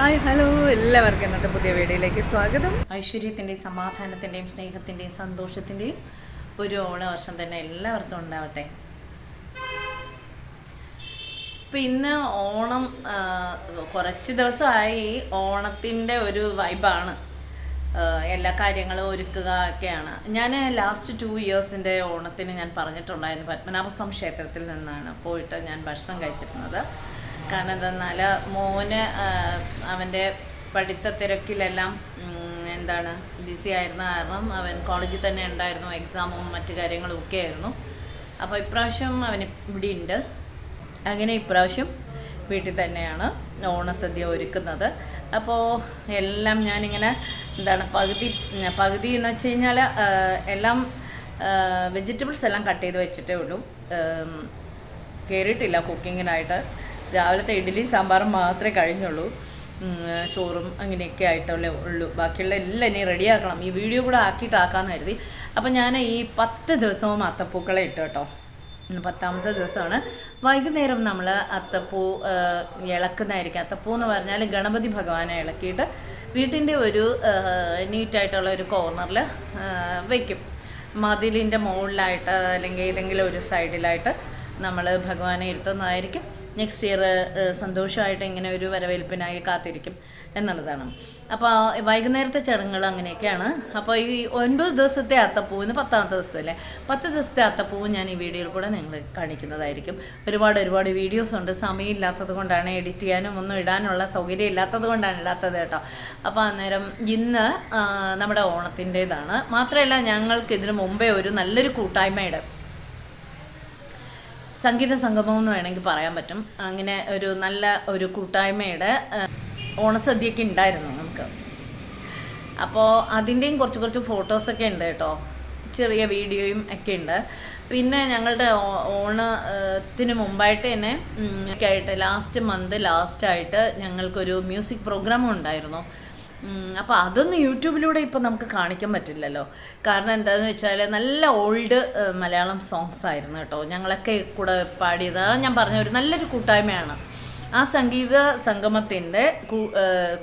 Hi hello. എല്ലാവർക്കും ഇന്നത്തെ പുതിയ വീഡിയോയിലേക്ക് സ്വാഗതം. ഐശ്വര്യത്തിന്റെയും സമാധാനത്തിന്റെയും സ്നേഹത്തിന്റെയും സന്തോഷത്തിന്റെയും ഒരു ഓണവർഷം തന്നെ എല്ലാവർക്കും ഉണ്ടാവട്ടെ. ഇപ്പം ഇന്ന് ഓണം കുറച്ച് ദിവസമായി ഓണത്തിന്റെ ഒരു വൈബാണ്. എല്ലാ കാര്യങ്ങളും ഒരുക്കുക ഒക്കെയാണ്. ഞാൻ ലാസ്റ്റ് ടു ഇയേഴ്സിന്റെ ഓണത്തിന് ഞാൻ പറഞ്ഞിട്ടുണ്ടായിരുന്നു പത്മനാഭസ്വാമി ക്ഷേത്രത്തിൽ നിന്നാണ് പോയിട്ട് ഞാൻ ഭക്ഷണം കഴിച്ചിരുന്നത്. കാരണം എന്തെന്നാൽ മോന് അവന്റെ പഠിത്ത തിരക്കിലെല്ലാം എന്താണ് ബിസി ആയിരുന്ന കാരണം അവൻ കോളേജിൽ തന്നെ ഉണ്ടായിരുന്നു എക്സാമും മറ്റു കാര്യങ്ങളും ഒക്കെ ആയിരുന്നു. അപ്പോൾ ഇപ്രാവശ്യം അവൻ ഇവിടെ ഉണ്ട്. അങ്ങനെ ഇപ്രാവശ്യം വീട്ടിൽ തന്നെയാണ് ഓണസദ്യ ഒരുക്കുന്നത്. അപ്പോൾ എല്ലാം ഞാനിങ്ങനെ എന്താണ് പകുതി പകുതി എന്ന് വെച്ച് കഴിഞ്ഞാൽ എല്ലാം വെജിറ്റബിൾസ് എല്ലാം കട്ട് ചെയ്ത് വെച്ചിട്ടേ ഉള്ളൂ. കയറിയിട്ടില്ല കുക്കിങ്ങിനായിട്ട് രാവിലത്തെ ഇഡ്ഡലി സാമ്പാറും മാത്രമേ കഴിഞ്ഞുള്ളൂ. ചോറും അങ്ങനെയൊക്കെ ആയിട്ടല്ലേ ഉള്ളൂ. ബാക്കിയുള്ള എല്ലാം ഇനി റെഡിയാക്കണം ഈ വീഡിയോ കൂടെ ആക്കിയിട്ട് ആക്കാമെന്ന് കരുതി. അപ്പം ഞാൻ ഈ പത്ത് ദിവസവും അത്തപ്പൂക്കളെ ഇട്ടു കേട്ടോ. പത്താമത്തെ ദിവസമാണ്. വൈകുന്നേരം നമ്മൾ അത്തപ്പൂ ഇളക്കുന്നതായിരിക്കും. അത്തപ്പൂ എന്ന് പറഞ്ഞാൽ ഗണപതി ഭഗവാനെ ഇളക്കിയിട്ട് വീട്ടിന്റെ ഒരു നീറ്റായിട്ടുള്ള ഒരു കോർണറിൽ വയ്ക്കും മതിലിന്റെ മുകളിലായിട്ട് അല്ലെങ്കിൽ ഏതെങ്കിലും ഒരു സൈഡിലായിട്ട് നമ്മൾ ഭഗവാനെ ഇരുത്തുന്നതായിരിക്കും. നെക്സ്റ്റ് ഇയർ സന്തോഷമായിട്ട് ഇങ്ങനെ ഒരു വരവേൽപ്പിനായി കാത്തിരിക്കും എന്നുള്ളതാണ്. അപ്പോൾ വൈകുന്നേരത്തെ ചടങ്ങുകൾ അങ്ങനെയൊക്കെയാണ്. അപ്പോൾ ഈ ഒൻപത് ദിവസത്തെ അത്തപ്പൂവിന് പത്താമത്തെ ദിവസമല്ലേ? പത്ത് ദിവസത്തെ അത്തപ്പൂവ് ഞാൻ ഈ വീഡിയോയിൽ കൂടെ നിങ്ങൾ കാണിക്കുന്നതായിരിക്കും. ഒരുപാട് ഒരുപാട് വീഡിയോസ് ഉണ്ട്. സമയമില്ലാത്തത് കൊണ്ടാണ് എഡിറ്റ് ചെയ്യാനും ഒന്നും ഇടാനുള്ള സൗകര്യം ഇല്ലാത്തത് കൊണ്ടാണ് ഇടാത്തത് കേട്ടോ. അപ്പോൾ അന്നേരം ഇന്ന് നമ്മുടെ ഓണത്തിന്റേതാണ്. മാത്രമല്ല ഞങ്ങൾക്ക് ഇതിനു മുമ്പേ ഒരു നല്ലൊരു കൂട്ടായ്മയുടെ സംഗീത സംഗമം എന്ന് വേണമെങ്കിൽ പറയാൻ പറ്റും. അങ്ങനെ ഒരു നല്ല ഒരു കൂട്ടായ്മയുടെ ഓണസദ്യയൊക്കെ ഉണ്ടായിരുന്നു നമുക്ക്. അപ്പോൾ അതിന്റെയും കുറച്ച് കുറച്ച് ഫോട്ടോസൊക്കെ ഉണ്ട് കേട്ടോ. ചെറിയ വീഡിയോയും ഒക്കെ ഉണ്ട്. പിന്നെ ഞങ്ങളുടെ ഓണത്തിന് മുമ്പായിട്ട് തന്നെ ആയിട്ട് ലാസ്റ്റ് മന്ത് ലാസ്റ്റായിട്ട് ഞങ്ങൾക്കൊരു മ്യൂസിക് പ്രോഗ്രാമും ഉണ്ടായിരുന്നു. അപ്പോൾ അതൊന്നും യൂട്യൂബിലൂടെ ഇപ്പോൾ നമുക്ക് കാണിക്കാൻ പറ്റില്ലല്ലോ. കാരണം എന്താണെന്ന് വെച്ചാൽ നല്ല ഓൾഡ് മലയാളം സോങ്സ് ആയിരുന്നു കേട്ടോ. ഞങ്ങളൊക്കെ കൂടെ പാടിയത്. ഞാൻ പറഞ്ഞ ഒരു നല്ലൊരു കൂട്ടായ്മയാണ്. ആ സംഗീത സംഗമത്തിന്റെ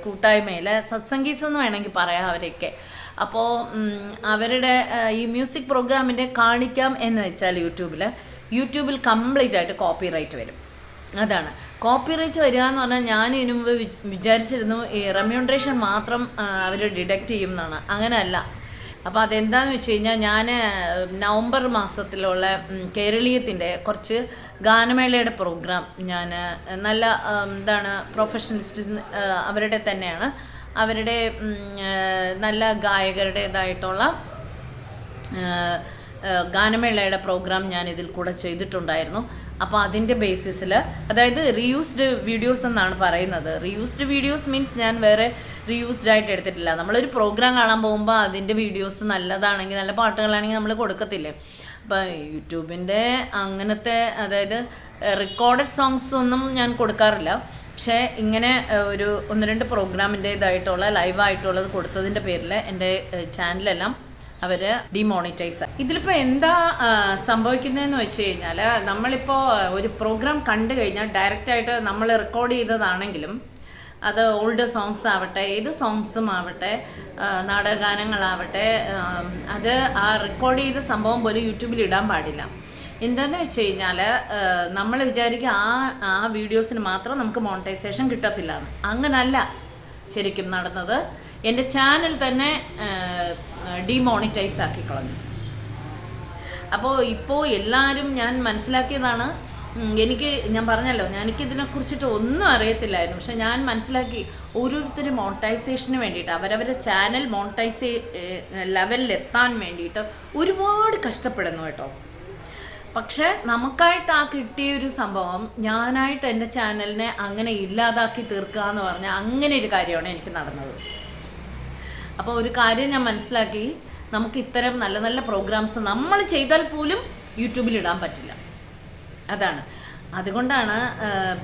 കൂട്ടായ്മയിൽ സത്സംഗീസ് എന്ന് വേണമെങ്കിൽ പറയാം അവരെയൊക്കെ. അപ്പോൾ അവരുടെ ഈ മ്യൂസിക് പ്രോഗ്രാമിന്റെ കാണിക്കാം എന്ന് വെച്ചാൽ യൂട്യൂബിൽ യൂട്യൂബിൽ കംപ്ലീറ്റ് ആയിട്ട് കോപ്പി റൈറ്റ് വരും. അതാണ്. കോപ്പിറൈറ്റ് വരിക എന്ന് പറഞ്ഞാൽ ഞാൻ ഇതിനു മുമ്പ് വിചാരിച്ചിരുന്നു ഈ റെമ്യൂണറേഷൻ മാത്രം അവർ ഡിഡക്റ്റ് ചെയ്യും എന്നാണ്. അങ്ങനെയല്ല. അപ്പോൾ അതെന്താണെന്ന് വെച്ച് കഴിഞ്ഞാൽ ഞാൻ നവംബർ മാസത്തിലുള്ള കേരളീയത്തിന്റെ കുറച്ച് ഗാനമേളയുടെ പ്രോഗ്രാം ഞാൻ നല്ല എന്താണ് പ്രൊഫഷണലിസ്റ്റ് അവരുടെ തന്നെയാണ്. അവരുടെ നല്ല ഗായകരുടേതായിട്ടുള്ള ഗാനമേളയുടെ പ്രോഗ്രാം ഞാൻ ഇതിൽ കൂടെ ചെയ്തിട്ടുണ്ടായിരുന്നു. അപ്പോൾ അതിന്റെ ബേസിസിൽ അതായത് റീയൂസ്ഡ് വീഡിയോസ് എന്നാണ് പറയുന്നത്. റീയൂസ്ഡ് വീഡിയോസ് മീൻസ് ഞാൻ വേറെ റീയൂസ്ഡ് ആയിട്ട് എടുത്തിട്ടില്ല. നമ്മളൊരു പ്രോഗ്രാം കാണാൻ പോകുമ്പോൾ അതിന്റെ വീഡിയോസ് നല്ലതാണെങ്കിൽ നല്ല പാട്ടുകളാണെങ്കിൽ നമ്മൾ കൊടുക്കത്തില്ലേ? അപ്പോൾ യൂട്യൂബിന്റെ അങ്ങനത്തെ അതായത് റെക്കോർഡഡ് സോങ്സ് ഒന്നും ഞാൻ കൊടുക്കാറില്ല. പക്ഷേ ഇങ്ങനെ ഒരു ഒന്ന് രണ്ട് പ്രോഗ്രാമിന്റേതായിട്ടുള്ള ലൈവായിട്ടുള്ളത് കൊടുത്തതിന്റെ പേരിൽ എന്റെ ചാനലെല്ലാം അവർ ഡിമോണിറ്റൈസ് ഇതിലിപ്പോൾ എന്താ സംഭവിക്കുന്നതെന്ന് വെച്ച് കഴിഞ്ഞാൽ നമ്മളിപ്പോൾ ഒരു പ്രോഗ്രാം കണ്ടു കഴിഞ്ഞാൽ ഡയറക്റ്റായിട്ട് നമ്മൾ റെക്കോർഡ് ചെയ്തതാണെങ്കിലും അത് ഓൾഡ് സോങ്സ് ആവട്ടെ ഏത് സോങ്സും ആവട്ടെ നാടകഗാനങ്ങളാവട്ടെ അത് ആ റെക്കോർഡ് ചെയ്ത സംഭവം പോലും യൂട്യൂബിൽ ഇടാൻ പാടില്ല. എന്താന്ന് വെച്ച് കഴിഞ്ഞാൽ നമ്മൾ വിചാരിക്കുക ആ ആ വീഡിയോസിന് മാത്രം നമുക്ക് മോണിറ്റൈസേഷൻ കിട്ടത്തില്ല അങ്ങനല്ല ശരിക്കും നടന്നത്. എന്റെ ചാനൽ തന്നെ ഡിമോണിറ്റൈസ് ആക്കി കളഞ്ഞു അപ്പോൾ ഇപ്പോൾ എല്ലാവരും ഞാൻ മനസ്സിലാക്കിയതാണ് എനിക്ക് ഞാൻ പറഞ്ഞല്ലോ ഞാൻ കുറിച്ചിട്ട് ഒന്നും അറിയത്തില്ലായിരുന്നു. പക്ഷെ ഞാൻ മനസ്സിലാക്കി ഓരോരുത്തരും മോണിറ്റൈസേഷന് വേണ്ടിയിട്ട് അവരവരുടെ ചാനൽ മോണിറ്റൈസേ ലെവലിൽ എത്താൻ വേണ്ടിയിട്ട് ഒരുപാട് കഷ്ടപ്പെടുന്നു കേട്ടോ. പക്ഷെ നമുക്കായിട്ട് ആ കിട്ടിയ ഒരു സംഭവം ഞാനായിട്ട് എന്റെ ചാനലിനെ അങ്ങനെ ഇല്ലാതാക്കി തീർക്കുക എന്ന് പറഞ്ഞാൽ അങ്ങനെ ഒരു കാര്യമാണ് എനിക്ക് നടന്നത്. അപ്പോൾ ഒരു കാര്യം ഞാൻ മനസ്സിലാക്കി. നമുക്ക് ഇത്തരം നല്ല നല്ല പ്രോഗ്രാംസ് നമ്മൾ ചെയ്താൽ പോലും യൂട്യൂബിൽ ഇടാൻ പറ്റില്ല. അതാണ്. അതുകൊണ്ടാണ്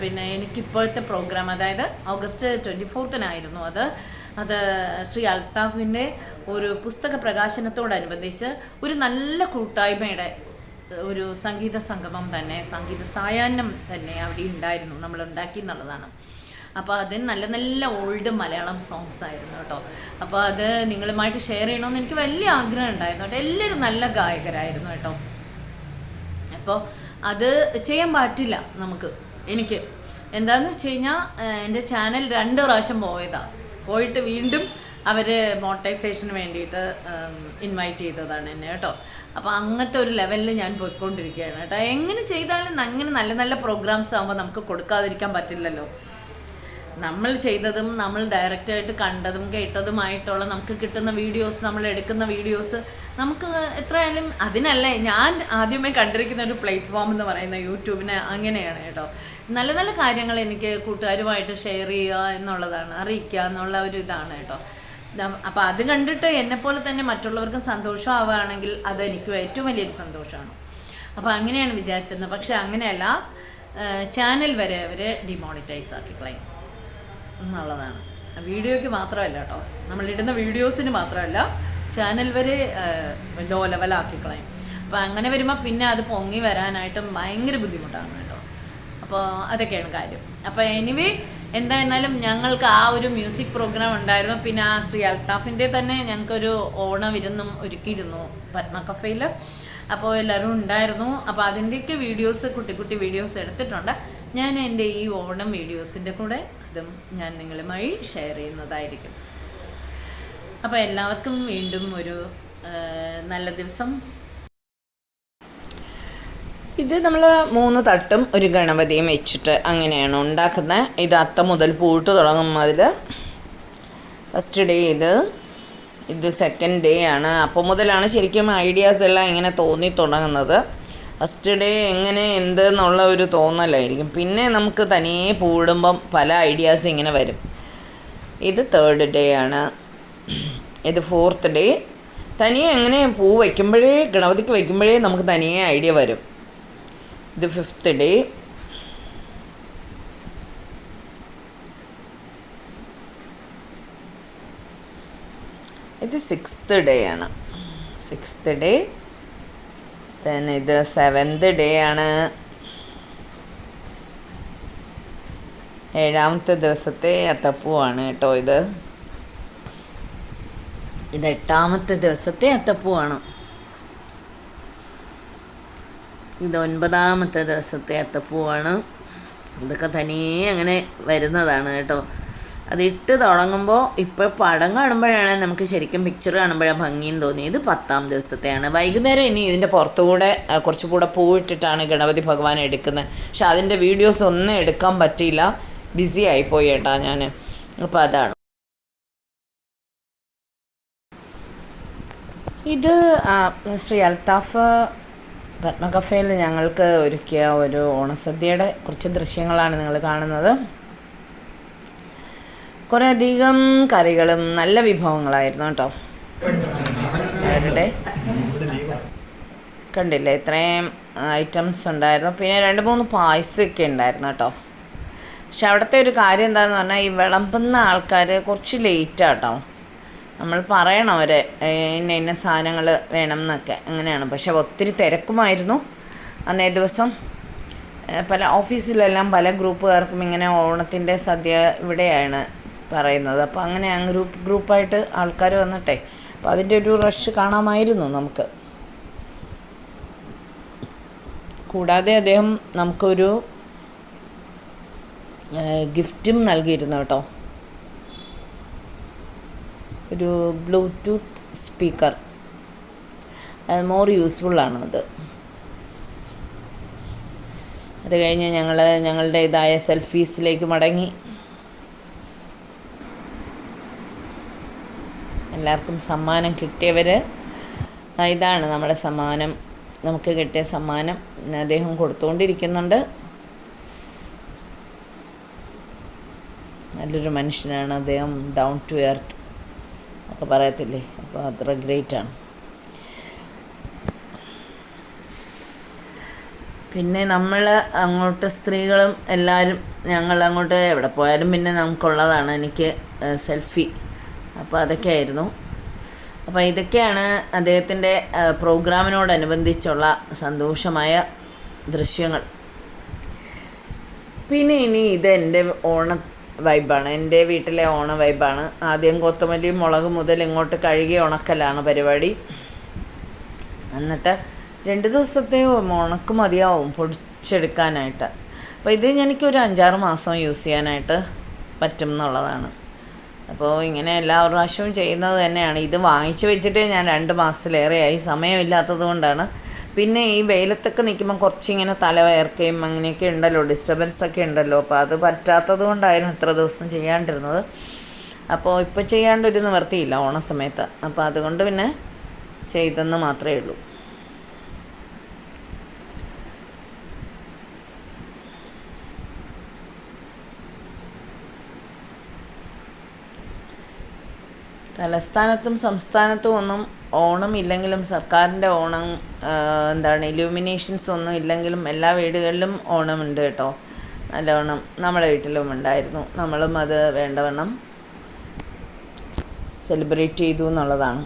പിന്നെ എനിക്കിപ്പോഴത്തെ പ്രോഗ്രാം അതായത് ഓഗസ്റ്റ് ട്വന്റി ഫോർത്തിനായിരുന്നു അത്. അത് ശ്രീ അൽത്താഫിന്റെ ഒരു പുസ്തക പ്രകാശനത്തോടനുബന്ധിച്ച് ഒരു നല്ല കൂട്ടായ്മയുടെ ഒരു സംഗീത സംഗമം തന്നെ സംഗീത സായാഹ്നം തന്നെ അവിടെ ഉണ്ടായിരുന്നു. നമ്മൾ ഉണ്ടാക്കി എന്നുള്ളതാണ് അപ്പോൾ അതിന് നല്ല നല്ല ഓൾഡ് മലയാളം സോങ്സ് ആയിരുന്നു കേട്ടോ. അപ്പോൾ അത് നിങ്ങളുമായിട്ട് ഷെയർ ചെയ്യണമെന്ന് എനിക്ക് വലിയ ആഗ്രഹം ഉണ്ടായിരുന്നു കേട്ടോ. എല്ലാവരും നല്ല ഗായകരായിരുന്നു കേട്ടോ. അപ്പോൾ അത് ചെയ്യാൻ പറ്റില്ല നമുക്ക്. എനിക്ക് എന്താന്ന് വെച്ച് കഴിഞ്ഞാൽ എന്റെ ചാനൽ രണ്ട് പ്രാവശ്യം പോയതാണ് പോയിട്ട് വീണ്ടും അവർ മോട്ടൈസേഷന് വേണ്ടിയിട്ട് ഇൻവൈറ്റ് ചെയ്തതാണ് എന്നെ കേട്ടോ. അപ്പോൾ അങ്ങനത്തെ ഒരു ലെവലിൽ ഞാൻ പോയിക്കൊണ്ടിരിക്കുകയാണ് കേട്ടോ. എങ്ങനെ ചെയ്താലും അങ്ങനെ നല്ല നല്ല പ്രോഗ്രാംസ് ആകുമ്പോൾ നമുക്ക് കൊടുക്കാതിരിക്കാൻ പറ്റില്ലല്ലോ. നമ്മൾ ചെയ്തതും നമ്മൾ ഡയറക്റ്റായിട്ട് കണ്ടതും കേട്ടതുമായിട്ടുള്ള നമുക്ക് കിട്ടുന്ന വീഡിയോസ് നമ്മൾ എടുക്കുന്ന വീഡിയോസ് നമുക്ക് എത്രയായാലും അതിനല്ലേ ഞാൻ ആദ്യമേ കണ്ടിരിക്കുന്ന ഒരു പ്ലാറ്റ്ഫോം എന്ന് പറയുന്ന യൂട്യൂബിന് അങ്ങനെയാണ് കേട്ടോ. നല്ല നല്ല കാര്യങ്ങൾ എനിക്ക് കൂട്ടുകാരുമായിട്ട് ഷെയർ ചെയ്യുക എന്നുള്ളതാണ് അറിയിക്കുക എന്നുള്ള ഒരു ഇതാണ് കേട്ടോ. അപ്പോൾ അത് കണ്ടിട്ട് എന്നെപ്പോലെ തന്നെ മറ്റുള്ളവർക്കും സന്തോഷമാവുകയാണെങ്കിൽ അത് എനിക്ക് ഏറ്റവും വലിയൊരു സന്തോഷമാണ്. അപ്പോൾ അങ്ങനെയാണ് വിചാരിച്ചിരുന്നത്. പക്ഷേ അങ്ങനെയല്ല ചാനൽ വരെ അവർ ഡിമോണിറ്റൈസ് ആക്കി കളയും എന്നുള്ളതാണ്. വീഡിയോയ്ക്ക് മാത്രമല്ല കേട്ടോ. നമ്മളിടുന്ന വീഡിയോസിന് മാത്രമല്ല ചാനൽ വരെ ലോ ലെവലാക്കി കളയും. അപ്പോൾ അങ്ങനെ വരുമ്പോൾ പിന്നെ അത് പൊങ്ങി വരാനായിട്ടും ഭയങ്കര ബുദ്ധിമുട്ടാണ് കേട്ടോ. അപ്പോൾ അതൊക്കെയാണ് കാര്യം. അപ്പോൾ എനിവേ എന്തായിരുന്നാലും ഞങ്ങൾക്ക് ആ ഒരു മ്യൂസിക് പ്രോഗ്രാം ഉണ്ടായിരുന്നു. പിന്നെ ആ ശ്രീ അൽത്താഫിന്റെ തന്നെ ഞങ്ങൾക്കൊരു ഓണ വിരുന്നും ഒരുക്കിയിരുന്നു പത്മ കഫയിൽ അപ്പോൾ എല്ലാവരും ഉണ്ടായിരുന്നു. അപ്പോൾ അതിന്റെയൊക്കെ വീഡിയോസ് കുട്ടി കുട്ടി വീഡിയോസ് എടുത്തിട്ടുണ്ട്. ഞാൻ എന്റെ ഈ ഓണം വീഡിയോസിന്റെ കൂടെ അതും ഞാൻ നിങ്ങളുമായി ഷെയർ ചെയ്യുന്നതായിരിക്കും. അപ്പോൾ എല്ലാവർക്കും വീണ്ടും ഒരു നല്ല ദിവസം. ഇത് നമ്മൾ മൂന്ന് തട്ടും ഒരു ഗണപതിയും വെച്ചിട്ട് അങ്ങനെയാണ് ഉണ്ടാക്കുന്നത് ഇത് അത്ത മുതൽ പൂട്ട് തുടങ്ങും അതിൽ ഫസ്റ്റ് ഡേ ഇത്. ഇത് സെക്കൻഡ് ഡേ ആണ്. അപ്പോൾ മുതലാണ് ശരിക്കും ഐഡിയാസ് എല്ലാം ഇങ്ങനെ തോന്നി തുടങ്ങുന്നത്. ഫസ്റ്റ് ഡേ എങ്ങനെ എന്തെന്നുള്ള ഒരു തോന്നലായിരിക്കും. പിന്നെ നമുക്ക് തനിയെ പൂടുമ്പം പല ഐഡിയാസ് ഇങ്ങനെ വരും. ഇത് തേർഡ് ഡേ ആണ്. ഇത് ഫോർത്ത് ഡേ തനിയെ എങ്ങനെ പൂ വയ്ക്കുമ്പോഴേ ഗണപതിക്ക് വയ്ക്കുമ്പോഴേ നമുക്ക് തനിയെ ഐഡിയ വരും. ഇത് ഫിഫ്ത്ത് ഡേ ഇത് സിക്സ്ത് ഡേ ആണ്. സിക്സ്ത് ഡേ ദെൻ ഇത് സെവൻത് ഡേ ആണ്. ഏഴാമത്തെ ദിവസത്തെ അത്തപ്പൂവാണ് കേട്ടോ ഇത്. ഇത് എട്ടാമത്തെ ദിവസത്തെ അത്തപ്പൂവാണ്. ഇത് ഒൻപതാമത്തെ ദിവസത്തെ അത്തപ്പൂവാണ്. ഇതൊക്കെ തനിയെ അങ്ങനെ വരുന്നതാണ് കേട്ടോ. അത് ഇട്ട് തുടങ്ങുമ്പോൾ ഇപ്പോൾ പടം കാണുമ്പോഴാണ് നമുക്ക് ശരിക്കും പിക്ചർ കാണുമ്പോഴാണ് ഭംഗിയും തോന്നിയത്. പത്താം ദിവസത്തെയാണ്. വൈകുന്നേരം ഇനി ഇതിന്റെ പുറത്തുകൂടെ കുറച്ചുകൂടെ പോയിട്ടിട്ടാണ് ഗണപതി ഭഗവാൻ എടുക്കുന്നത്. പക്ഷെ അതിന്റെ വീഡിയോസ് ഒന്നും എടുക്കാൻ പറ്റിയില്ല. ബിസി ആയിപ്പോയി കേട്ടാ ഞാൻ അപ്പോൾ അതാണ്. ഇത് ശ്രീ അൽത്താഫ് പത്മകഫയിൽ ഞങ്ങൾക്ക് ഒരുക്കിയ ഒരു ഓണസദ്യയുടെ കുറച്ച് ദൃശ്യങ്ങളാണ് നിങ്ങൾ കാണുന്നത്. കുറേ അധികം കറികളും നല്ല വിഭവങ്ങളായിരുന്നു കേട്ടോ. അവരുടെ കണ്ടില്ലേ ഇത്രയും ഐറ്റംസ് ഉണ്ടായിരുന്നു. പിന്നെ രണ്ട് മൂന്ന് പായസമൊക്കെ ഉണ്ടായിരുന്നു കേട്ടോ. പക്ഷെ അവിടുത്തെ ഒരു കാര്യം എന്താണെന്ന് പറഞ്ഞാൽ ഈ വിളമ്പുന്ന ആൾക്കാർ കുറച്ച് ലേറ്റാട്ടോ നമ്മൾ പറയണം അവരെ ഇന്ന ഇന്ന സാധനങ്ങൾ വേണം എന്നൊക്കെ അങ്ങനെയാണ്. പക്ഷെ ഒത്തിരി തിരക്കുമായിരുന്നു. അന്നേ ദിവസം പല ഓഫീസിലെല്ലാം പല ഗ്രൂപ്പുകാർക്കും ഇങ്ങനെ ഓണത്തിന്റെ സദ്യ ഇവിടെയാണ് പറയുന്നത്. അപ്പോൾ അങ്ങനെ ഗ്രൂപ്പ് ഗ്രൂപ്പായിട്ട് ആൾക്കാർ വന്നിട്ടെ. അപ്പോൾ അതിന്റെ ഒരു റഷ് കാണാമായിരുന്നു നമുക്ക്. കൂടാതെ അദ്ദേഹം നമുക്കൊരു ഗിഫ്റ്റും നൽകിയിരുന്നു കേട്ടോ. ഒരു ബ്ലൂടൂത്ത് സ്പീക്കർ. മോർ യൂസ്ഫുള്ളാണ് അത് അത് കഴിഞ്ഞ് ഞങ്ങൾ ഞങ്ങളുടെ ഇതായ സെൽഫീസിലേക്ക് മടങ്ങി. എല്ലാവർക്കും സമ്മാനം കിട്ടിയവർ ഇതാണ് നമ്മുടെ സമ്മാനം. നമുക്ക് കിട്ടിയ സമ്മാനം അദ്ദേഹം കൊടുത്തുകൊണ്ടിരിക്കുന്നുണ്ട്. നല്ലൊരു മനുഷ്യനാണ് അദ്ദേഹം ഡൗൺ ടു എർത്ത് ഒക്കെ പറയത്തില്ലേ? അപ്പോൾ അത്ര ഗ്രേറ്റ് ആണ്. പിന്നെ നമ്മൾ അങ്ങോട്ട് സ്ത്രീകളും എല്ലാവരും ഞങ്ങൾ അങ്ങോട്ട് എവിടെ പോയാലും പിന്നെ നമുക്കുള്ളതാണ്. എനിക്ക് സെൽഫി അപ്പോൾ അതൊക്കെയായിരുന്നു. അപ്പോൾ ഇതൊക്കെയാണ് അദ്ദേഹത്തിന്റെ പ്രോഗ്രാമിനോടനുബന്ധിച്ചുള്ള സന്തോഷമായ ദൃശ്യങ്ങൾ. പിന്നെ ഇനി ഇത് എന്റെ ഓണ വൈബാണ്. എന്റെ വീട്ടിലെ ഓണ വൈബാണ്. ആദ്യം കൊത്തമല്ലി മുളക് മുതൽ ഇങ്ങോട്ട് കഴുകി ഉണക്കലാണ് പരിപാടി. എന്നിട്ട് രണ്ട് ദിവസത്തെ ഉണക്ക് മതിയാവും പൊടിച്ചെടുക്കാനായിട്ട്. അപ്പോൾ ഇത് എനിക്കൊരു അഞ്ചാറ് മാസം യൂസ് ചെയ്യാനായിട്ട് പറ്റും എന്നുള്ളതാണ്. അപ്പോൾ ഇങ്ങനെ എല്ലാ പ്രാവശ്യവും ചെയ്യുന്നത് തന്നെയാണ്. ഇത് വാങ്ങിച്ചു വെച്ചിട്ട് ഞാൻ രണ്ട് മാസത്തിലേറെയായി. സമയമില്ലാത്തത് കൊണ്ടാണ്. പിന്നെ ഈ വെയിലത്തൊക്കെ നിൽക്കുമ്പോൾ കുറച്ചിങ്ങനെ തലവയർക്കുകയും അങ്ങനെയൊക്കെ ഉണ്ടല്ലോ. ഡിസ്റ്റർബൻസ് ഒക്കെ ഉണ്ടല്ലോ. അപ്പോൾ അത് പറ്റാത്തത് കൊണ്ടായിരുന്നു ഇത്ര ദിവസം ചെയ്യാണ്ടിരുന്നത്. അപ്പോൾ ഇപ്പോൾ ചെയ്യാണ്ടൊരു നിവർത്തിയില്ല ഓണസമയത്ത്. അപ്പോൾ അതുകൊണ്ട് പിന്നെ ചെയ്തെന്ന് മാത്രമേ ഉള്ളൂ. തലസ്ഥാനത്തും സംസ്ഥാനത്തും ഒന്നും ഓണം ഇല്ലെങ്കിലും സർക്കാരിന്റെ ഓണം എന്താണ് ഇലൂമിനേഷൻസ് ഒന്നും ഇല്ലെങ്കിലും എല്ലാ വീടുകളിലും ഓണമുണ്ട് കേട്ടോ. നല്ലവണ്ണം നമ്മുടെ വീട്ടിലും ഉണ്ടായിരുന്നു. നമ്മളും അത് വേണ്ടവണ്ണം സെലിബ്രേറ്റ് ചെയ്തു എന്നുള്ളതാണ്.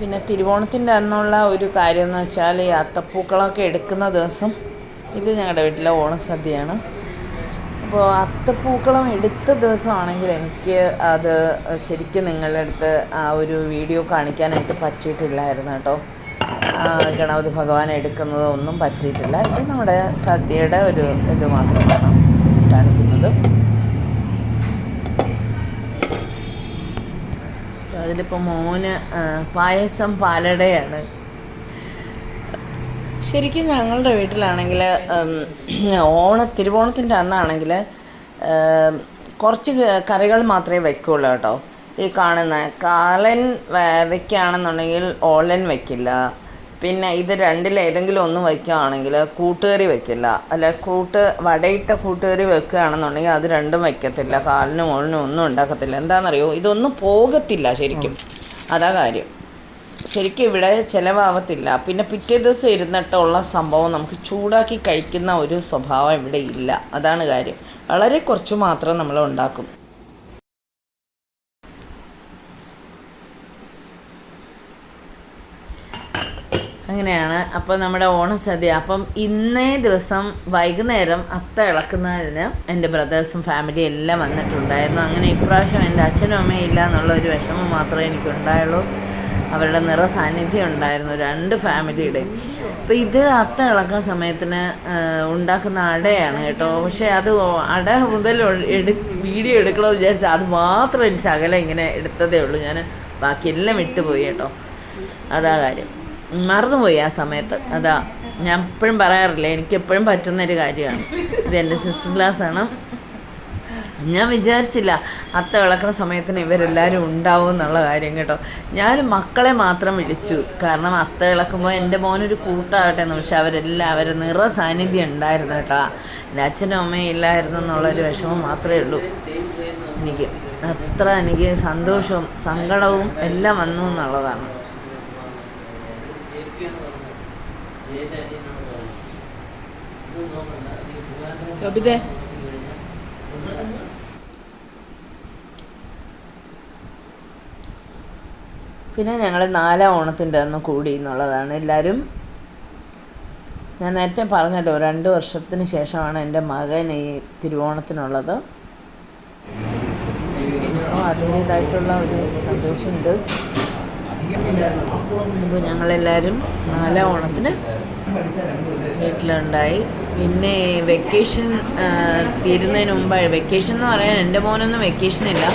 പിന്നെ തിരുവോണത്തിന്റെ അന്നുള്ള ഒരു കാര്യം എന്ന് വെച്ചാൽ ഈ അത്തപ്പൂക്കളൊക്കെ എടുക്കുന്ന ദിവസം ഇത് ഞങ്ങളുടെ വീട്ടിലെ ഓണസദ്യയാണ് അപ്പോൾ അത്തപ്പൂക്കളം എടുത്ത ദിവസമാണെങ്കിൽ എനിക്ക് അത് ശരിക്കും നിങ്ങളുടെ അടുത്ത് ആ ഒരു വീഡിയോ കാണിക്കാനായിട്ട് പറ്റിയിട്ടില്ലായിരുന്നു കേട്ടോ. ഗണപതി ഭഗവാൻ എടുക്കുന്നത് ഒന്നും പറ്റിയിട്ടില്ല. ഇത് നമ്മുടെ സദ്യയുടെ ഒരു ഇത് മാത്രമാണ് കാണിക്കുന്നത്. അതിലിപ്പോൾ മോന് പായസം പാലടയാണ് ശരിക്കും ഞങ്ങളുടെ വീട്ടിലാണെങ്കിൽ ഓണ തിരുവോണത്തിന്റെ അന്നാണെങ്കിൽ കുറച്ച് കറികൾ മാത്രമേ വെക്കുള്ളൂ കേട്ടോ. ഈ കാണുന്ന കാലൻ വെക്കുകയാണെന്നുണ്ടെങ്കിൽ ഓലൻ വെക്കില്ല. പിന്നെ ഇത് രണ്ടിൽ ഏതെങ്കിലും ഒന്ന് വയ്ക്കുകയാണെങ്കിൽ കൂട്ടുകറി വെക്കില്ല. അല്ല കൂട്ട് വടയിട്ട കൂട്ടുകറി വെക്കുകയാണെന്നുണ്ടെങ്കിൽ അത് രണ്ടും വയ്ക്കത്തില്ല കാലിനും ഓളിനും ഒന്നും ഉണ്ടാക്കത്തില്ല. എന്താണെന്നറിയോ? ഇതൊന്നും പോകത്തില്ല ശരിക്കും. അതാ കാര്യം. ശരിക്കും ഇവിടെ ചിലവാകത്തില്ല പിന്നെ പിറ്റേ ദിവസം ഇരുന്നിട്ടുള്ള സംഭവം നമുക്ക് ചൂടാക്കി കഴിക്കുന്ന ഒരു സ്വഭാവം ഇവിടെ ഇല്ല. അതാണ് കാര്യം. വളരെ കുറച്ച് മാത്രം നമ്മൾ ഉണ്ടാക്കും. അങ്ങനെയാണ്. അപ്പോൾ നമ്മുടെ ഓണസദ്യ അപ്പം ഇന്നേ ദിവസം വൈകുന്നേരം അത്ത ഇളക്കുന്നതിന് എന്റെ ബ്രദേഴ്സും ഫാമിലിയും എല്ലാം വന്നിട്ടുണ്ടായിരുന്നു. അങ്ങനെ ഇപ്രാവശ്യം എന്റെ അച്ഛനും അമ്മയും ഇല്ല എന്നുള്ള ഒരു വിഷമം മാത്രമേ എനിക്കുണ്ടായുള്ളൂ. അവരുടെ നിറ സാന്നിധ്യം ഉണ്ടായിരുന്നു രണ്ട് ഫാമിലിയുടെയും അപ്പോൾ ഇത് അത്ത ഇളക്കാൻ സമയത്തിന് ഉണ്ടാക്കുന്ന അടയാണ് കേട്ടോ. പക്ഷേ അത് അട മുതൽ എടു വീഡിയോ എടുക്കണമെന്ന് വിചാരിച്ചാൽ അത് മാത്രം ഒരു ശകലം ഇങ്ങനെ എടുത്തതേ ഉള്ളൂ. ഞാൻ ബാക്കിയെല്ലാം വിട്ടുപോയി കേട്ടോ. അതാ കാര്യം. മറന്നുപോയി ആ സമയത്ത്. അതാ ഞാൻ എപ്പോഴും പറയാറില്ല എനിക്ക് എപ്പോഴും പറ്റുന്നൊരു കാര്യമാണ്. ഇത് എന്റെ സിസ്റ്റർ ക്ലാസ്സാണ് ഞാൻ വിചാരിച്ചില്ല അത്ത വിളക്കുന്ന സമയത്തിന് ഇവരെല്ലാവരും ഉണ്ടാവും എന്നുള്ള കാര്യം കേട്ടോ. ഞാൻ മക്കളെ മാത്രം വിളിച്ചു. കാരണം അത്ത വിളക്കുമ്പോൾ എന്റെ മോനൊരു കൂട്ടാവട്ടെ എന്ന്. പക്ഷെ അവരെല്ലാം അവരെ നിറ സാന്നിധ്യം ഉണ്ടായിരുന്നു കേട്ടോ. എന്റെ അച്ഛനും അമ്മയും ഇല്ലായിരുന്നു എന്നുള്ളൊരു വിഷമം മാത്രമേ ഉള്ളൂ. എനിക്ക് അത്ര എനിക്ക് സന്തോഷവും സങ്കടവും എല്ലാം വന്നു എന്നുള്ളതാണ്. പിന്നെ ഞങ്ങൾ നാലാം ഓണത്തിന്റെ അന്ന് കൂടി എന്നുള്ളതാണ് എല്ലാവരും ഞാൻ നേരത്തെ പറഞ്ഞല്ലോ രണ്ട് വർഷത്തിന് ശേഷമാണ് എന്റെ മകൻ ഈ തിരുവോണത്തിനുള്ളത്. അപ്പോൾ അതിന്റേതായിട്ടുള്ള ഒരു സന്തോഷമുണ്ട്. അപ്പോൾ ഞങ്ങളെല്ലാവരും നാലാം ഓണത്തിന് വീട്ടിലുണ്ടായി. പിന്നെ വെക്കേഷൻ തീരുന്നതിന് മുമ്പായി. വെക്കേഷൻ എന്ന് പറയാൻ എന്റെ മോനൊന്നും ആഹ്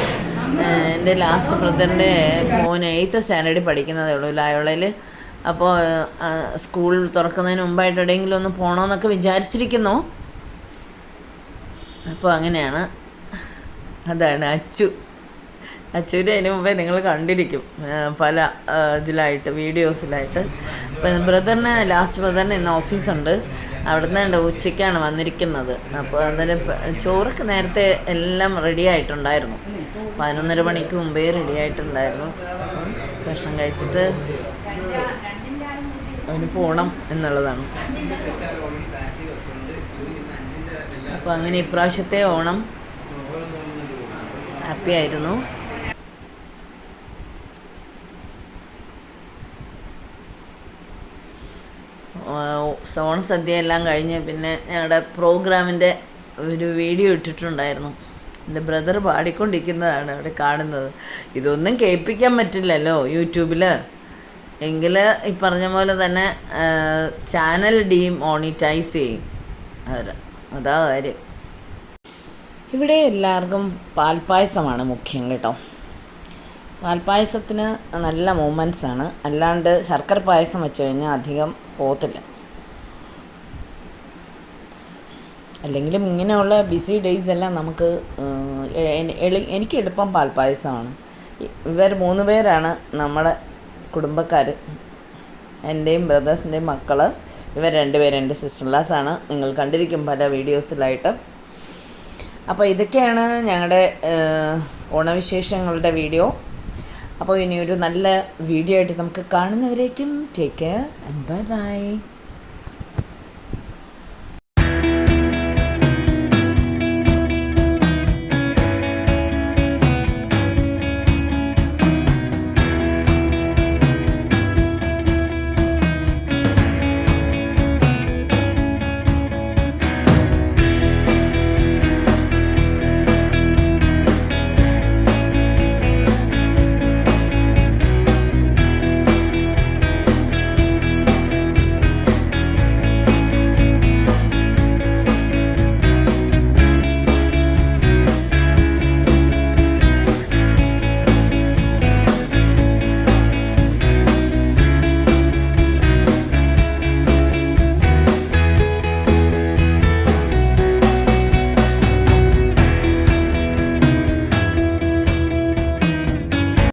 എന്റെ ലാസ്റ്റ് ബ്രദറിന്റെ മോൻ എയ്ത്ത് സ്റ്റാൻഡേർഡിൽ പഠിക്കുന്നതേ ഉള്ളൂ ലായോളയിൽ അപ്പോൾ സ്കൂൾ തുറക്കുന്നതിന് മുമ്പായിട്ട് എവിടെയെങ്കിലും ഒന്ന് പോകണമെന്നൊക്കെ വിചാരിച്ചിരിക്കുന്നു. അപ്പോൾ അങ്ങനെയാണ്. അതാണ് അച്ചു. അച്ചുവിന്റെ അതിന് മുമ്പേ നിങ്ങൾ കണ്ടിരിക്കും. പല ഇതിലായിട്ട് വീഡിയോസിലായിട്ട് ബ്രദറിന് ലാസ്റ്റ് ബ്രദറിന് ഇന്ന് ഓഫീസുണ്ട് അവിടുന്ന് ഉണ്ട് ഉച്ചയ്ക്കാണ് വന്നിരിക്കുന്നത്. അപ്പോൾ അന്നേരം ചോറൊക്കെ നേരത്തെ എല്ലാം റെഡി ആയിട്ടുണ്ടായിരുന്നു. പതിനൊന്നര മണിക്ക് മുമ്പേ റെഡി ആയിട്ടുണ്ടായിരുന്നു. ഭക്ഷണം കഴിച്ചിട്ട് അവന് പോകണം എന്നുള്ളതാണ്. അപ്പോൾ അങ്ങനെ ഇപ്രാവശ്യത്തെ ഓണം ഹാപ്പി ആയിരുന്നു. ഓണസദ്യ എല്ലാം കഴിഞ്ഞ് പിന്നെ ഞങ്ങളുടെ പ്രോഗ്രാമിന്റെ ഒരു വീഡിയോ ഇട്ടിട്ടുണ്ടായിരുന്നു. എന്റെ ബ്രദർ പാടിക്കൊണ്ടിരിക്കുന്നതാണ് അവിടെ കാണുന്നത്. ഇതൊന്നും കേൾപ്പിക്കാൻ പറ്റില്ലല്ലോ യൂട്യൂബിൽ എങ്കിൽ ഈ പറഞ്ഞ പോലെ തന്നെ ചാനൽ ഡീം മോണിറ്റൈസ് ചെയ്യും. അവർ അതാ കാര്യം. ഇവിടെ എല്ലാവർക്കും പാൽപ്പായസമാണ് മുഖ്യം കേട്ടോ. പാൽപ്പായസത്തിന് നല്ല മൂമെന്റ്സാണ് അല്ലാണ്ട് ശർക്കര പായസം വെച്ച് കഴിഞ്ഞാൽ അധികം പോകത്തില്ല. അല്ലെങ്കിലും ഇങ്ങനെയുള്ള ബിസി ഡേയ്സ് എല്ലാം നമുക്ക് എനിക്ക് എളുപ്പം പാൽപ്പായസമാണ്. ഇവർ മൂന്ന് പേരാണ് നമ്മുടെ കുടുംബക്കാർ എന്റെയും ബ്രദേഴ്സിന്റെയും മക്കൾ ഇവർ രണ്ടുപേരും എന്റെ സിസ്റ്റർലാസ് ആണ്. നിങ്ങൾ കണ്ടിരിക്കും പല വീഡിയോസിലായിട്ട്. അപ്പോൾ ഇതൊക്കെയാണ് ഞങ്ങളുടെ ഓണവിശേഷങ്ങളുടെ വീഡിയോ. അപ്പോൾ ഇനിയൊരു നല്ല വീഡിയോ ആയിട്ട് നമുക്ക് കാണുന്നവരേക്കും ടേക്ക് കെയർ ബൈ ബൈ